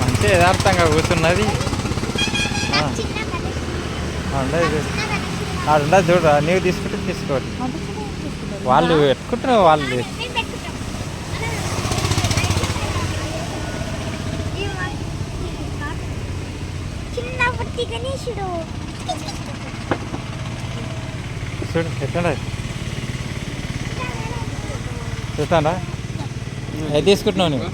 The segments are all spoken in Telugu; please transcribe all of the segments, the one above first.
మంచి యథార్థంగా కూర్చున్నది. ఆ. ఉండదు చిన్న ఉండదు చూడరా నీవు తీసుకుంటే తీసుకోవాలి వాళ్ళు పెట్టుకుంటారు వాళ్ళు చూడు ఎట్లా చూస్తాడా? ఏది తీసుకుంటున్నావు నువ్వు?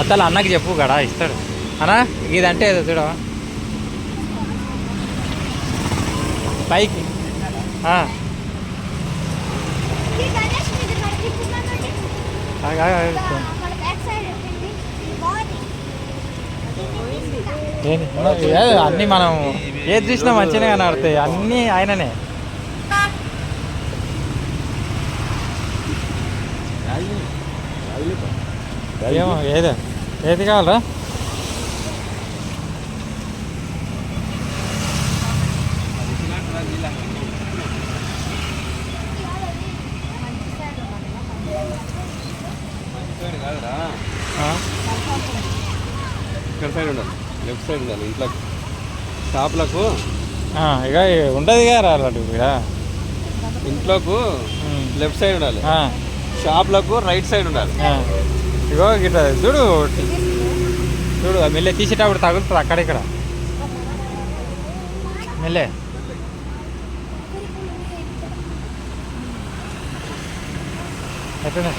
అసలు అన్నకి చెప్పు గడా ఇస్తాడు. అన్నా ఇదంటే ఏదో చూడవా? పైకి. ఆగు, ఆగు, ఆగు. అక్కడ బ్యాక్ సైడ్ పెట్టండి ఇది బాగుంది ఏంది? ఏ, అన్నీ మనం ఏది చూసినా మంచిగానే కనబడతాయి అన్నీ ఆయననే ఏమో ఏదో ఏది కావాలరా కాదురా ఆ? ఇక్కడ సైడ్ ఉండాలి లెఫ్ట్ సైడ్ ఉండాలి ఇంట్లో షాప్లకు. ఇక ఉండదు కదా అలాంటి ఇక్కడ ఇంట్లోకు. లెఫ్ట్ సైడ్ ఉండాలి. షాప్లకు రైట్ సైడ్ ఉండాలి. ఇగో గిట్ల చూడు చూడు మెల్లె తీసేటప్పుడు తగులుతుంది అక్కడ ఇక్కడ. మెల్లె. ఎట్లనే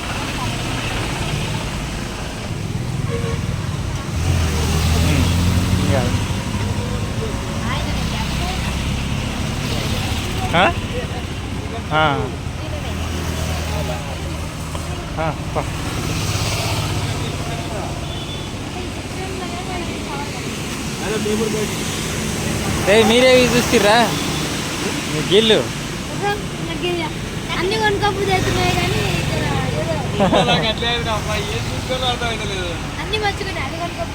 ఉమ్, ఇంకా ఏయ్, మీరే మీ గిల్లు. అన్ని కొనుక్కోపు చేస్తున్నాయి కానీ అన్ని మంచిగా అది కొనుక్కోపు